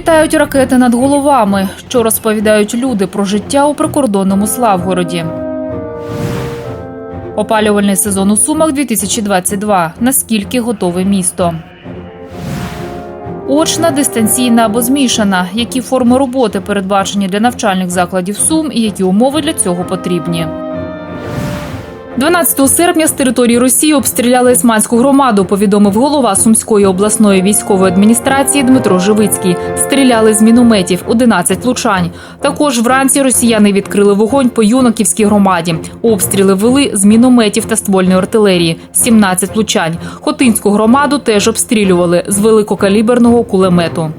Літають ракети над головами, що розповідають люди про життя у прикордонному Славгороді. Опалювальний сезон у Сумах 2022. Наскільки готове місто? Очна, дистанційна або змішана. Які форми роботи передбачені для навчальних закладів Сум і які умови для цього потрібні? 12 серпня з території Росії обстріляли Ісманську громаду. Повідомив голова Сумської обласної військової адміністрації Дмитро Живицький. Стріляли з мінометів 11 влучань. Також вранці росіяни відкрили вогонь по юнаківській громаді. Обстріли вели з мінометів та ствольної артилерії 17 влучань. Хотинську громаду теж обстрілювали з великокаліберного кулемету.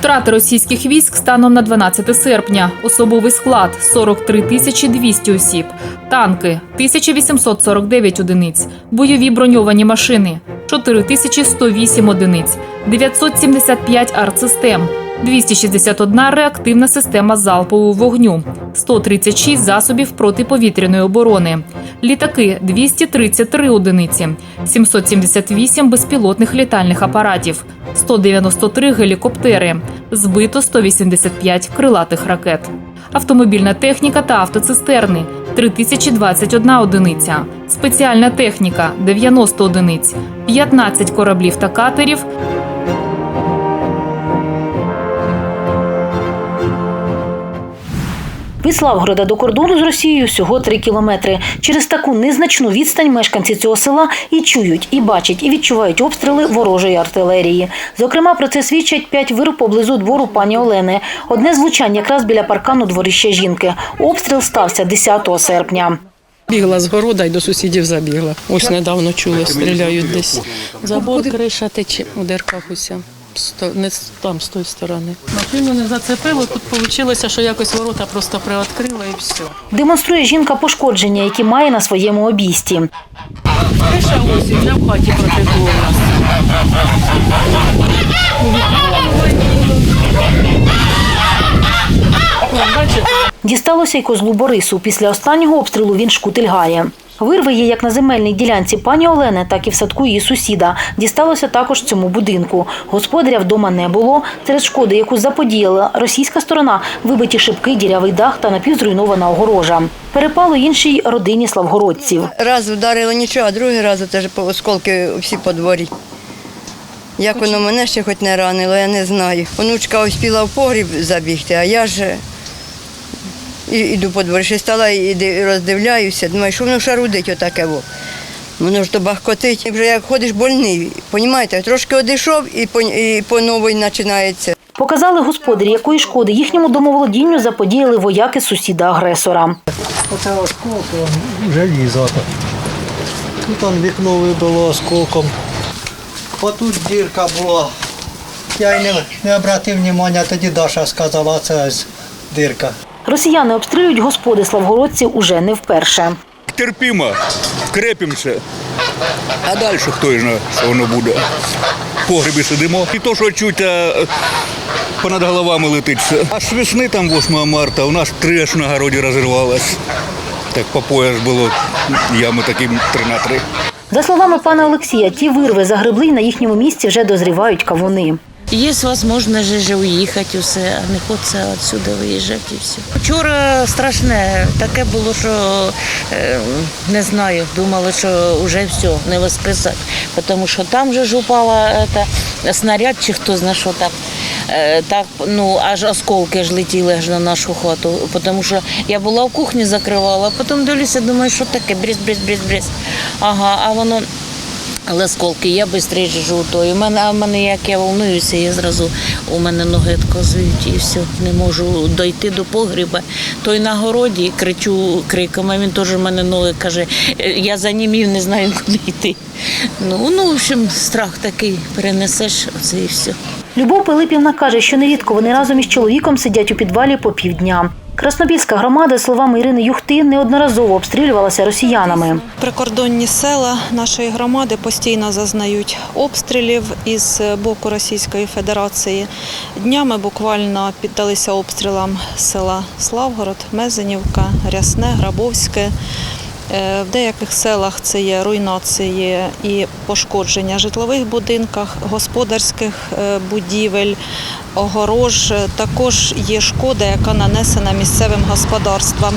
Втрати російських військ станом на 12 серпня. Особовий склад 43 тисячі 200 осіб. Танки 1849 одиниць. Бойові броньовані машини 4108 одиниць. 975 артсистем. 261 реактивна система залпового вогню, 136 засобів протиповітряної оборони, літаки 233 одиниці, 778 безпілотних літальних апаратів, 193 гелікоптери, збито 185 крилатих ракет. Автомобільна техніка та автоцистерни 3021 одиниця, спеціальна техніка 90 одиниць, 15 кораблів та катерів, Від Славгорода до кордону з Росією всього три кілометри. Через таку незначну відстань мешканці цього села і чують, і бачать, і відчувають обстріли ворожої артилерії. Зокрема, про це свідчать п'ять вирв поблизу двору пані Олени. Одне з влучань якраз біля паркану дворища жінки. Обстріл стався 10 серпня. Бігла з города і до сусідів забігла. Ось недавно чули, стріляють десь. Забор, криша тече у дерках уся. Не з- там, з тої сторони. Машину не зацепило, тут вийшло, що якось ворота просто приоткрила і все. Демонструє жінка пошкодження, які має на своєму обійсті. Криша ось, вже в хаті протекло у нас. Дісталося й козлу Борису. Після останнього обстрілу він шкутильгає. Вирви є як на земельній ділянці пані Олени, так і в садку її сусіда. Дісталося також цьому будинку. Господаря вдома не було. Серед шкоди, яку заподіяла російська сторона, вибиті шибки, дірявий дах та напівзруйнована огорожа. Перепало іншій родині славгородців. Раз вдарило нічого, а другий раз теж по осколки всі по дворі. Як воно мене ще хоч не ранило, я не знаю. Онучка успіла в погріб забігти, а я ж і- іду по дворі, стала і роздивляюся, думаю, що воно шарудить отаке. Во. Воно ж то бахкотить. І вже як ходиш больний, понімаєте, трошки одійшов і по, і по новій починається. Показали господарі, якої шкоди їхньому домоволодінню заподіяли вояки сусіда-агресора. Оце осколок он, желізо. Тут он вікно вибило осколком. Отут дірка була. Я й не, не обратив уваги, тоді Даша сказала, це ось дірка. Росіяни обстрілюють господи славгородців уже не вперше. терпімо, крепимося. А далі хто знає, що воно буде. В погребі сидимо. І то, що чуть а, понад головами летить. все. А з весни там 8 марта у нас треш на городі розірвалась. Так по пояс було, ями такі 3 на 3. За словами пана Олексія, ті вирви загребли на їхньому місці вже дозрівають кавуни. Є можливість же уїхати усе, а не хочеться відсюди виїжджати і все. Вчора страшне, таке було, що е, не знаю, думала, що вже все, не воскресать. Тому що там же ж упала ета, снаряд чи хто знає, що там. Е, Так, ну аж осколки ж летіли аж на нашу хату. Тому що я була в кухні закривала, а потім дивлюся, думаю, що таке, бріз, бріз, бріз, бріз. Ага, а воно але сколки я швидше живу, то і мене, а в мене як я волнуюся, я зразу у мене ноги відказують і все, не можу дойти до погріба. Той на городі кричу криком, а він теж в мене ноги каже, «Е, я занімів, не знаю, куди йти. Ну, ну, в общем, страх такий перенесеш, оце і все. Любов Пилипівна каже, що нерідко вони разом із чоловіком сидять у підвалі по півдня. Краснопільська громада, словами Ірини Юхти, неодноразово обстрілювалася росіянами. Прикордонні села нашої громади постійно зазнають обстрілів із боку Російської Федерації. Днями буквально піддалися обстрілам села Славгород, Мезенівка, Рясне, Грабовське. Е, В деяких селах це є руйнації і пошкодження житлових будинках, господарських е, будівель, огорож. Також є шкода, яка нанесена місцевим господарствам.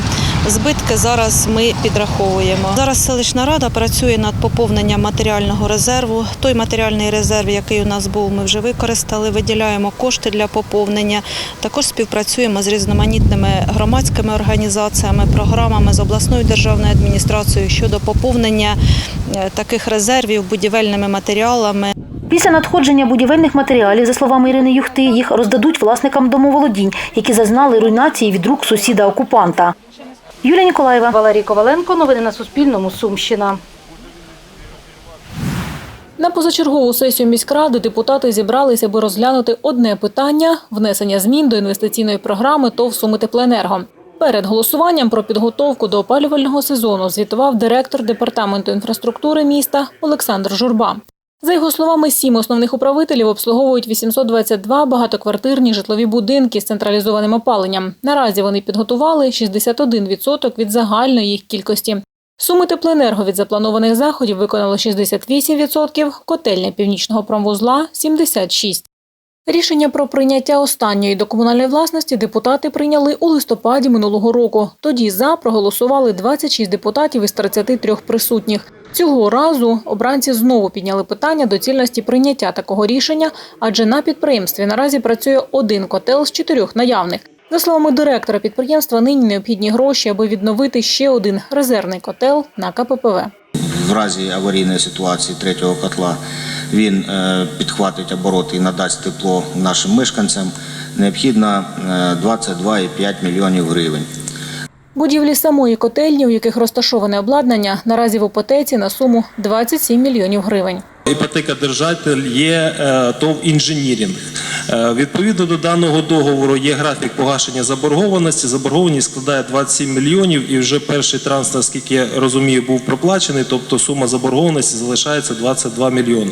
Збитки зараз ми підраховуємо. Зараз селищна рада працює над поповненням матеріального резерву. Той матеріальний резерв, який у нас був, ми вже використали. Виділяємо кошти для поповнення. Також співпрацюємо з різноманітними громадськими організаціями, програмами з обласною державною адміністрацією щодо поповнення е, таких резервів будівельними матеріалами. Після надходження будівельних матеріалів, за словами Ірини Юхти, їх роздадуть власникам домоволодінь, які зазнали руйнації від рук сусіда-окупанта. Юлія Ніколаєва, Валерій Коваленко. Новини на Суспільному. Сумщина. На позачергову сесію міськради депутати зібралися, аби розглянути одне питання – внесення змін до інвестиційної програми ТОВ «Суми Теплоенерго». Перед голосуванням про підготовку до опалювального сезону звітував директор департаменту інфраструктури міста Олександр Журба. За його словами, сім основних управителів обслуговують 822 багатоквартирні житлові будинки з централізованим опаленням. Наразі вони підготували 61% від загальної їх кількості. Суми теплоенерго від запланованих заходів виконало 68%, котельня північного промвузла – 76%. Рішення про прийняття останньої до комунальної власності депутати прийняли у листопаді минулого року. Тоді за проголосували 26 депутатів із 33 присутніх. Цього разу обранці знову підняли питання доцільності прийняття такого рішення, адже на підприємстві наразі працює один котел з чотирьох наявних. За словами директора підприємства, нині необхідні гроші, аби відновити ще один резервний котел на КППВ. В разі аварійної ситуації третього котла він е, підхватить обороти і надасть тепло нашим мешканцям, необхідно е, 22,5 мільйонів гривень. Будівлі самої котельні, у яких розташоване обладнання, наразі в іпотеці на суму 27 мільйонів гривень. Іпотекодержатель є е, ТОВ інженірінг. Е, Відповідно до даного договору є графік погашення заборгованості. Заборгованість складає 27 мільйонів, і вже перший транс, наскільки я розумію, був проплачений. Тобто сума заборгованості залишається 22 мільйони.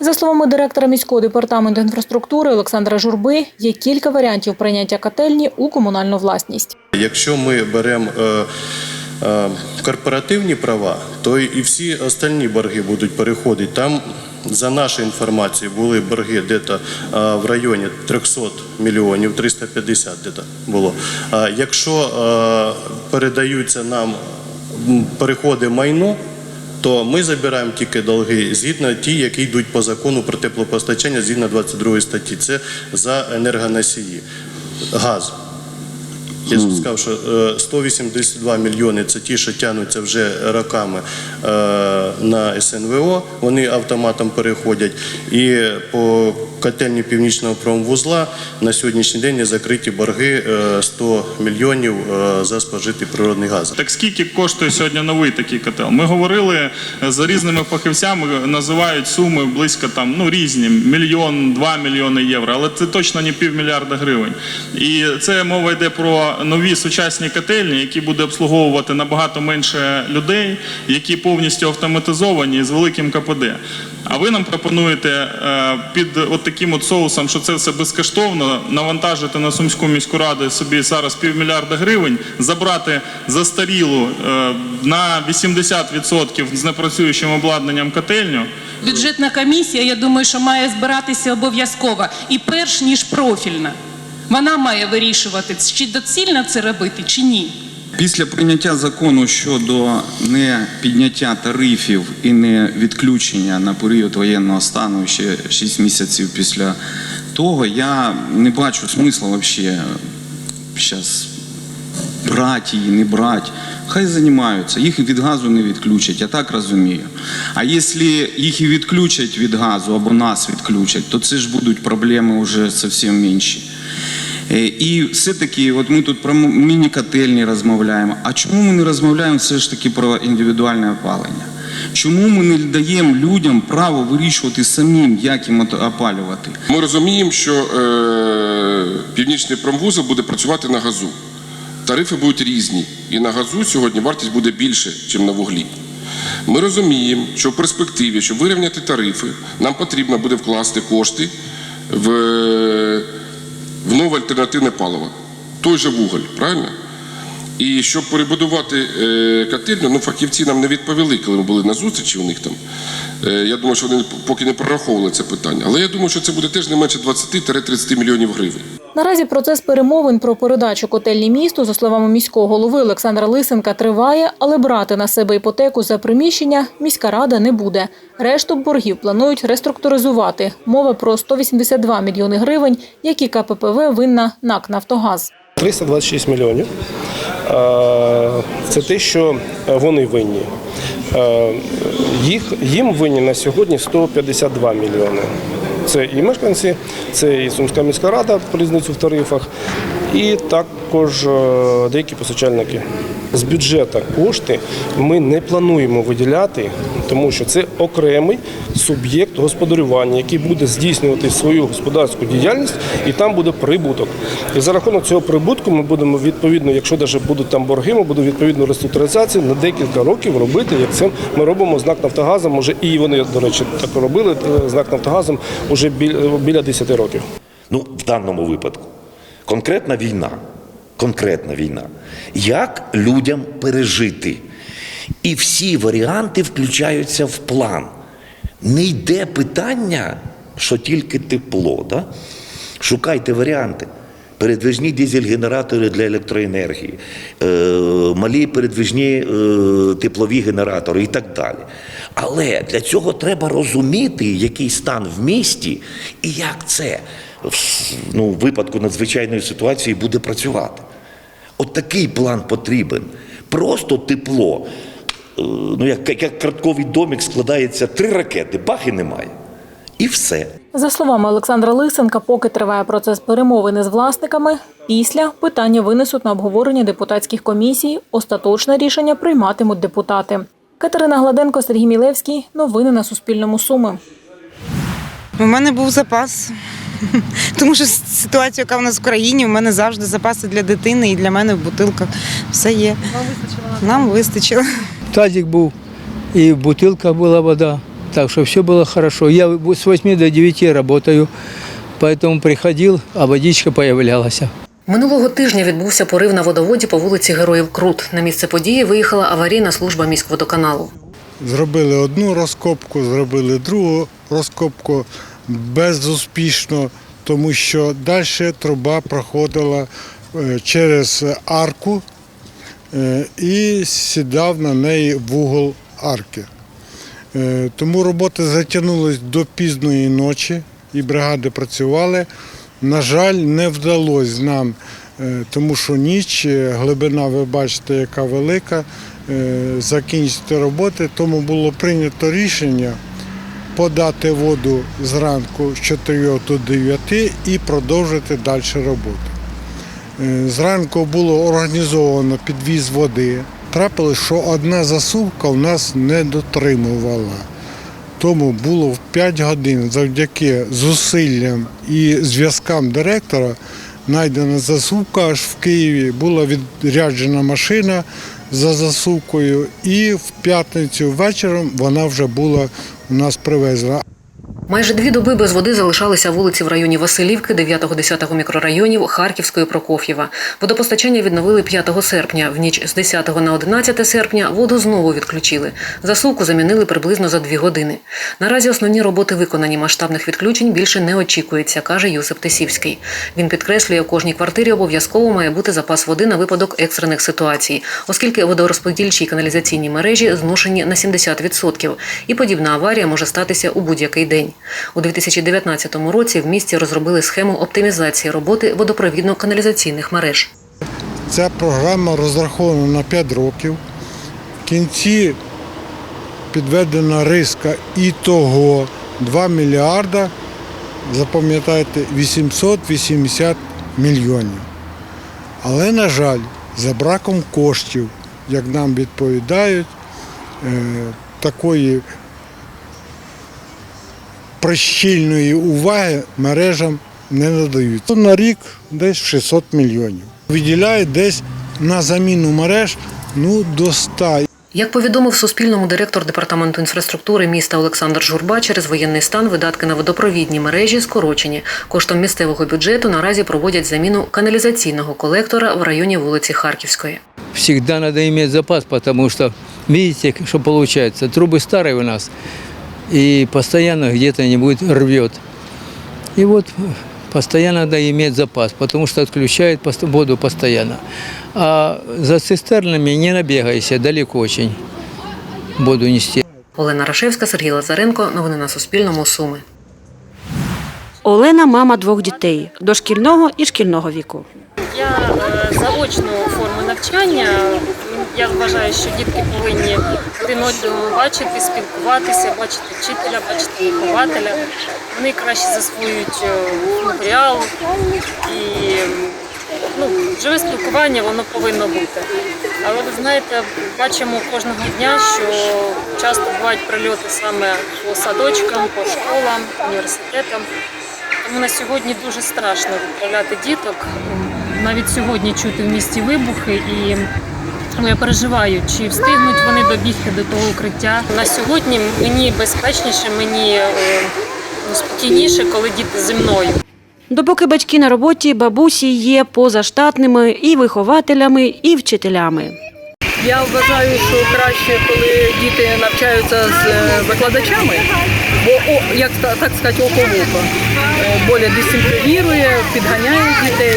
За словами директора міського департаменту інфраструктури Олександра Журби, є кілька варіантів прийняття котельні у комунальну власність. Якщо ми беремо е, корпоративні права, то і всі остальні борги будуть переходити. Там, за нашою інформацією, були борги десь в районі 300 мільйонів, 350 десь було. Якщо передаються нам переходи майно, то ми забираємо тільки долги згідно ті, які йдуть по закону про теплопостачання згідно 22 статті. Це за енергоносії. Газ. Я сказав, що е, 182 мільйони це ті, що тягнуться вже роками е, на СНВО, вони автоматом переходять. І по котельні північного промвузла на сьогоднішній день є закриті борги е, 100 мільйонів е, за спожитий природний газ. Так скільки коштує сьогодні новий такий котел? Ми говорили з різними фахівцями, називають суми близько там ну різні мільйон, два мільйони євро, але це точно не півмільярда гривень. І це мова йде про нові сучасні котельні, які буде обслуговувати набагато менше людей, які повністю автоматизовані з великим КПД. А ви нам пропонуєте е, під от таким от соусом, що це все безкоштовно, навантажити на Сумську міську раду собі зараз півмільярда гривень, забрати застарілу е, на 80% з непрацюючим обладнанням котельню. Бюджетна комісія, я думаю, що має збиратися обов'язково і перш ніж профільна. Вона має вирішувати, чи доцільно це робити, чи ні. Після прийняття закону щодо не підняття тарифів і не відключення на період воєнного стану ще 6 місяців після того, я не бачу смисла взагалі зараз брати її, не брати. Хай займаються, їх від газу не відключать, я так розумію. А якщо їх і відключать від газу або нас відключать, то це ж будуть проблеми вже зовсім інші. Е, І все-таки, от ми тут про міні-котельні розмовляємо. А чому ми не розмовляємо все ж таки про індивідуальне опалення? Чому ми не даємо людям право вирішувати самим, як їм опалювати? Ми розуміємо, що е, північний промвузол буде працювати на газу. Тарифи будуть різні. І на газу сьогодні вартість буде більше, ніж на вуглі. Ми розуміємо, що в перспективі, щоб вирівняти тарифи, нам потрібно буде вкласти кошти в, в нове альтернативне паливо. Той же вуголь, правильно? І щоб перебудувати е, котельню, ну фахівці нам не відповіли, коли ми були на зустрічі у них там. Е, я думаю, що вони поки не прораховували це питання. Але я думаю, що це буде теж не менше 20-30 мільйонів гривень. Наразі процес перемовин про передачу котельні місту, за словами міського голови Олександра Лисенка, триває, але брати на себе іпотеку за приміщення міська рада не буде. Решту боргів планують реструктуризувати. Мова про 182 мільйони гривень, які КППВ винна НАК «Нафтогаз». 326 мільйонів. Е, Це те, що вони винні. Е, Їх, їм винні на сьогодні 152 мільйони. Це і мешканці, це і Сумська міська рада по різницю в тарифах, і також е, деякі постачальники. З бюджету кошти ми не плануємо виділяти, тому що це окремий суб'єкт господарювання, який буде здійснювати свою господарську діяльність, і там буде прибуток. І за рахунок цього прибутку ми будемо відповідно, якщо навіть будуть там борги, ми будемо відповідну реструктуризацію на декілька років робити, як це ми робимо знак Нафтогазом. Може, і вони, до речі, так робили е, знак Нафтогазом уже біля 10 років. Ну, в даному випадку конкретна війна. Конкретна війна. Як людям пережити? І всі варіанти включаються в план. Не йде питання, що тільки тепло. Да? Шукайте варіанти. Передвижні дизель-генератори для електроенергії, е, малі передвижні е, теплові генератори і так далі. Але для цього треба розуміти, який стан в місті і як це в ну, випадку надзвичайної ситуації буде працювати. От такий план потрібен. Просто тепло. Е, Ну, як, як картковий домик складається три ракети, бах і немає. І все. За словами Олександра Лисенка, поки триває процес перемовини з власниками, після питання винесуть на обговорення депутатських комісій. Остаточне рішення прийматимуть депутати. Катерина Гладенко, Сергій Мілевський. Новини на Суспільному. Суми. У мене був запас. Тому що ситуація, яка в нас в країні, у мене завжди запаси для дитини і для мене в бутилках. Все є. Вам вистачило? Нам вистачило. Тазик був, і бутилка була вода. Так що все було хорошо. Я с 8 до 9 работаю, поэтому приходил, а водичка появлялась. Минулого тижня відбувся порив на водоводі по вулиці Героїв Крут. На місце події виїхала аварійна служба міськводоканалу. Зробили одну розкопку, зробили другу розкопку безуспішно, тому що далі труба проходила е, через арку і сідав на неї вугол арки. Е, Тому роботи затягнулись до пізної ночі, і бригади працювали. На жаль, не вдалося нам, е, тому що ніч, е, глибина, ви бачите, яка велика, е, закінчити роботи. Тому було прийнято рішення подати воду зранку з 4 до 9 і продовжити далі роботу. Зранку було організовано підвіз води. Трапилось, що одна засувка у нас не дотримувала. Тому було в 5 годин завдяки зусиллям і зв'язкам директора знайдена засувка аж в Києві. Була відряджена машина за засувкою, і в п'ятницю вечором вона вже була у нас привезена. Майже дві доби без води залишалися вулиці в районі Василівки, 9-10 мікрорайонів Харківської Прокоф'єва. Водопостачання відновили 5 серпня. В ніч з 10 на 11 серпня воду знову відключили. Засувку замінили приблизно за дві години. Наразі основні роботи виконані. Масштабних відключень більше не очікується, каже Юсип Тисівський. Він підкреслює, у кожній квартирі обов'язково має бути запас води на випадок екстрених ситуацій, оскільки водорозподільчі і каналізаційні мережі зношені на 70%, і подібна аварія може статися у будь-який день. У 2019 році в місті розробили схему оптимізації роботи водопровідно-каналізаційних мереж. Ця програма розрахована на 5 років. В кінці підведена риска і того 2 мільярда, запам'ятайте, 880 мільйонів. Але, на жаль, за браком коштів, як нам відповідають, е, такої прищільної уваги мережам не надають. На рік десь 600 мільйонів. Виділяють десь на заміну мереж ну, до 100. Як повідомив Суспільному директор департаменту інфраструктури міста Олександр Журба, через воєнний стан видатки на водопровідні мережі скорочені. Коштом місцевого бюджету наразі проводять заміну каналізаційного колектора в районі вулиці Харківської. всегда надо иметь запас, потому что, видите, что получается. Трубы старые у нас, и постоянно где-то-нибудь рвет. И вот постоянно надо иметь запас, потому что отключает воду постоянно. А за цистернами не набегайся, далеко очень воду нести. Олена Рашевська, Сергій Лазаренко. Новини на Суспільному. Суми. Олена мама двох дітей дошкільного і шкільного віку. Я е, заочну форму навчання. Я вважаю, що дітки повинні один одного бачити, спілкуватися, бачити вчителя, бачити вихователя. Вони краще засвоюють е, матеріал і ну, живе спілкування воно повинно бути. Але ви знаєте, бачимо кожного дня, що часто бувають прильоти саме по садочкам, по школам, університетам. Тому на сьогодні дуже страшно відправляти діток. Навіть сьогодні чути в місті вибухи і ну, я переживаю, чи встигнуть вони добігти до того укриття. На сьогодні мені безпечніше, мені е, ну, спокійніше, коли діти зі мною. Допоки батьки на роботі, бабусі є позаштатними і вихователями, і вчителями. Я вважаю, що краще, коли діти навчаються з е, викладачами, бо о, як та- так сказати, око в око. Боля дисциплінує, підганяє дітей.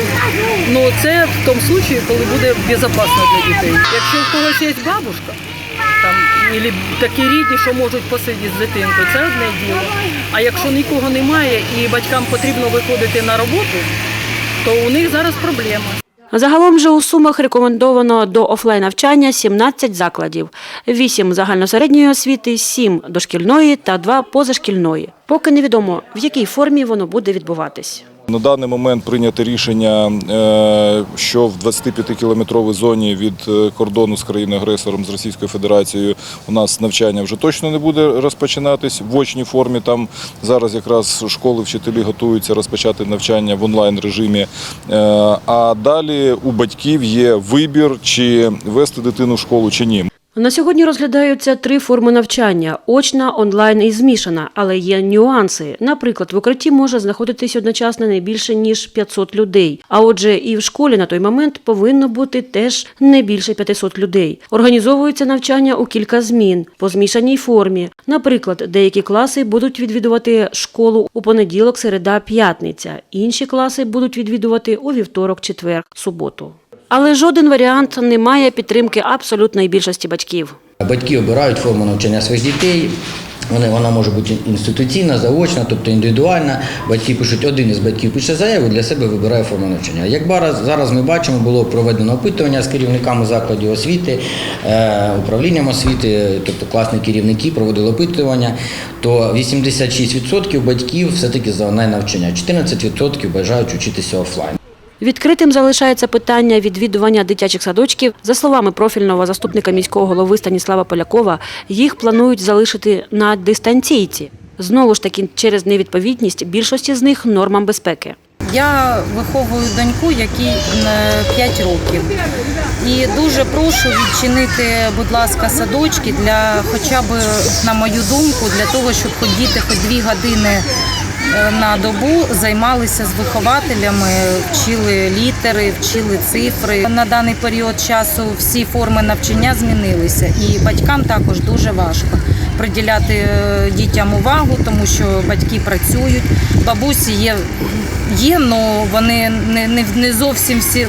Ну це в тому випадку, коли буде безпечно для дітей. Якщо в когось є бабушка, там або такі рідні, що можуть посидіти з дитинкою, це одне діло. А якщо нікого немає і батькам потрібно виходити на роботу, то у них зараз проблема. Загалом же у Сумах рекомендовано до офлайн-навчання 17 закладів, 8 загальносередньої освіти, 7 дошкільної та 2 позашкільної. Поки невідомо, в якій формі воно буде відбуватись. На даний момент прийнято рішення, е, що в 25-кілометровій зоні від е, кордону з країною-агресором з Російською Федерацією у нас навчання вже точно не буде розпочинатись в очній формі. Там зараз якраз школи, вчителі готуються розпочати навчання в онлайн режимі. Е, А далі у батьків є вибір, чи вести дитину в школу чи ні. На сьогодні розглядаються три форми навчання: очна, онлайн і змішана, але є нюанси. Наприклад, в укритті може знаходитись одночасно не більше ніж 500 людей. А отже, і в школі на той момент повинно бути теж не більше 500 людей. Організовується навчання у кілька змін по змішаній формі. Наприклад, деякі класи будуть відвідувати школу у понеділок, середа, п'ятниця. Інші класи будуть відвідувати у вівторок, четвер, суботу. Але жоден варіант не має підтримки абсолютної більшості батьків. Батьки обирають форму навчання своїх дітей. Вони, вона може бути інституційна, заочна, тобто індивідуальна. Батьки пишуть, один із батьків пише заяву, для себе вибирає форму навчання. Як зараз, зараз ми бачимо, було проведено опитування з керівниками закладів освіти, е, управлінням освіти, тобто класні керівники проводили опитування, то 86% батьків все-таки за онлайн навчання, 14% бажають вчитися офлайн. Відкритим залишається питання відвідування дитячих садочків. За словами профільного заступника міського голови Станіслава Полякова, їх планують залишити на дистанційці. Знову ж таки, через невідповідність більшості з них нормам безпеки. Я виховую доньку, якій 5 років. І дуже прошу відчинити, будь ласка, садочки для хоча б, на мою думку, для того, щоб діти хоч дві години на добу займалися з вихователями, вчили літери, вчили цифри. На даний період часу всі форми навчання змінилися, і батькам також дуже важко приділяти е, дітям увагу, тому що батьки працюють. Бабусі є, є, але вони не, не, не зовсім всі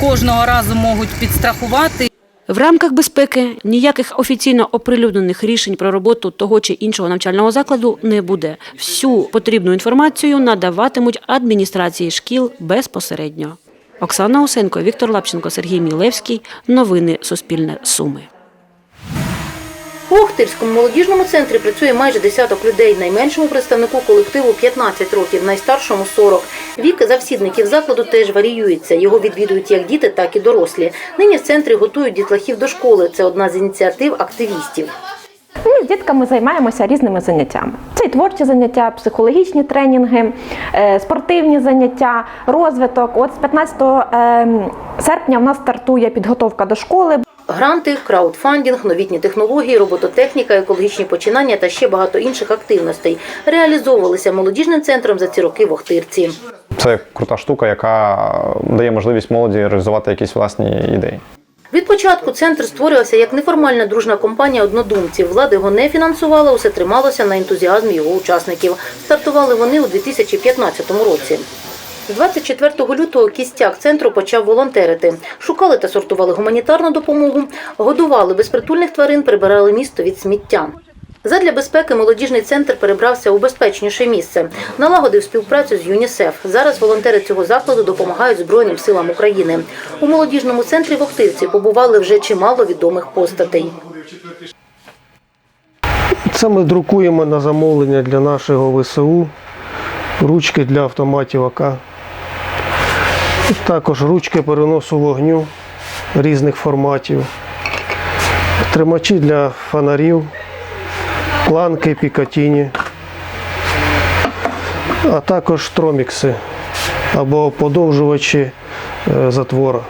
кожного разу можуть підстрахувати. В рамках безпеки ніяких офіційно оприлюднених рішень про роботу того чи іншого навчального закладу не буде. Всю потрібну інформацію надаватимуть адміністрації шкіл безпосередньо. Оксана Усенко, Віктор Лапченко, Сергій Мілевський. Новини Суспільне Суми. У Охтирському молодіжному центрі працює майже десяток людей. Найменшому представнику колективу 15 років, найстаршому 40. Вік завсідників закладу теж варіюється. Його відвідують як діти, так і дорослі. Нині в центрі готують дітлахів до школи. Це одна з ініціатив активістів. Ми з дітками займаємося різними заняттями. Це і творчі заняття, психологічні тренінги, е, спортивні заняття, розвиток. От з 15 ем, серпня в нас стартує підготовка до школи. Гранти, краудфандинг, новітні технології, робототехніка, екологічні починання та ще багато інших активностей реалізовувалися молодіжним центром за ці роки в Охтирці. Це крута штука, яка дає можливість молоді реалізувати якісь власні ідеї. Від початку центр створювався як неформальна дружна компанія однодумців. Влада його не фінансувала, усе трималося на ентузіазмі його учасників. Стартували вони у 2015 році. З 24 лютого кістяк центру почав волонтерити. Шукали та сортували гуманітарну допомогу, годували безпритульних тварин, прибирали місто від сміття. Задля безпеки молодіжний центр перебрався у безпечніше місце. Налагодив співпрацю з ЮНІСЕФ. Зараз волонтери цього закладу допомагають Збройним силам України. У молодіжному центрі в Охтирці побували вже чимало відомих постатей. Це ми друкуємо на замовлення для нашого ВСУ, ручки для автоматів АК. Також ручки переносу вогню різних форматів, тримачі для фонарів, планки Пікатіні, а також тромікси або подовжувачі е, затвора.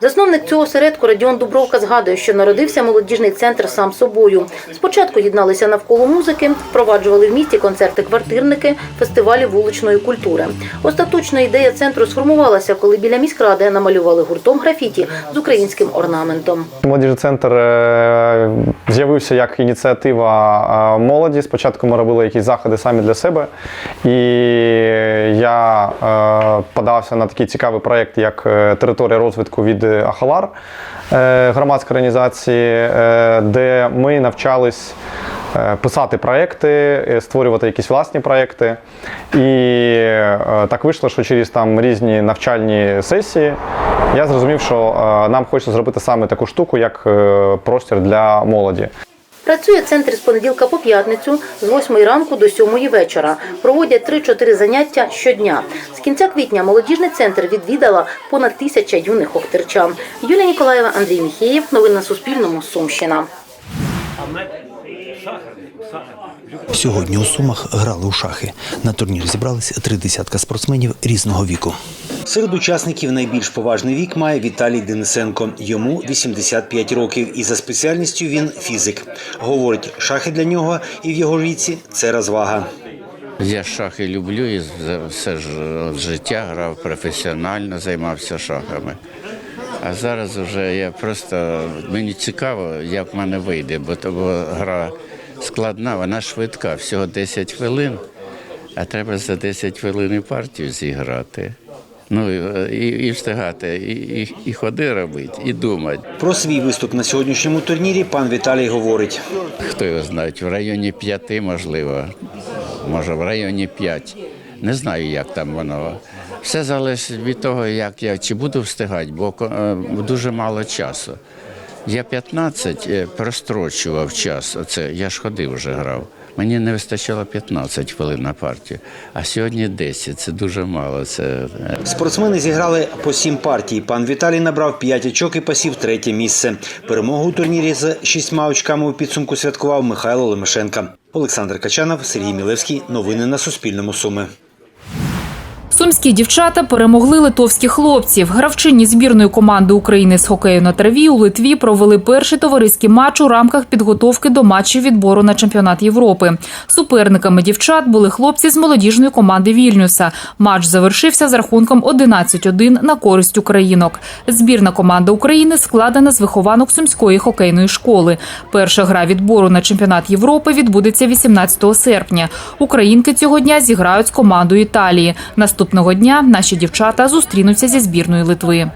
Засновник цього осередку Радіон Дубровка згадує, що народився молодіжний центр сам собою. Спочатку єдналися навколо музики, впроваджували в місті концерти-квартирники, фестивалі вуличної культури. Остаточна ідея центру сформувалася, коли біля міськради намалювали гуртом графіті з українським орнаментом. Молодіжний центр е, з'явився як ініціатива е, молоді. Спочатку ми робили якісь заходи самі для себе, і я е, подався на такий цікавий проєкт, як територія розвитку від Ахалар е, громадської організації, е, де ми навчались е, писати проекти, створювати якісь власні проекти. І так вийшло, що через там різні навчальні сесії я зрозумів, що нам хочеться зробити саме таку штуку, як простір для молоді. Працює центр з понеділка по п'ятницю з 8 ранку до 7 вечора. Проводять 3-4 заняття щодня. З кінця квітня молодіжний центр відвідала понад тисяча юних охтирчан. Юлія Ніколаєва, Андрій Міхеєв. Новини на Суспільному. Сумщина. Сьогодні у Сумах грали у шахи. На турнір зібрались три десятка спортсменів різного віку. Серед учасників найбільш поважний вік має Віталій Денисенко. Йому 85 років, і за спеціальністю він фізик. Говорить, шахи для нього і в його віці це розвага. Я шахи люблю і за все ж життя грав професіонально, займався шахами. А зараз вже я просто мені цікаво, як в мене вийде, бо то бо гра складна, вона швидка, всього 10 хвилин, а треба за 10 хвилин і партію зіграти. Ну і, і, встигати, і, і, і ходи робити, і думати. Про свій виступ на сьогоднішньому турнірі пан Віталій говорить. Хто його знає, в районі п'яти, можливо, може в районі п'ять. Не знаю, як там воно. Все залежить від того, як я чи буду встигати, бо е, дуже мало часу. Я 15 е, прострочував час. Оце я ж ходив вже грав. Мені не вистачало 15 хвилин на партію, а сьогодні 10. Це дуже мало. Це е, Спортсмени зіграли по сім партій. Пан Віталій набрав 5 очок і посів третє місце. Перемогу у турнірі з шістьма очками у підсумку святкував Михайло Лемешенка. Олександр Качанов, Сергій Мілевський. Новини на Суспільному. Суми. Сумські дівчата перемогли литовських хлопців. Гравчині збірної команди України з хокею на траві у Литві провели перший товариський матч у рамках підготовки до матчів відбору на чемпіонат Європи. Суперниками дівчат були хлопці з молодіжної команди Вільнюса. Матч завершився з рахунком 11-1 на користь українок. Збірна команда України складена з вихованок сумської хокейної школи. Перша гра відбору на чемпіонат Європи відбудеться 18 серпня. Українки цього дня зіграють з командою Італії. Наступного дня наші дівчата зустрінуться зі збірною Литви.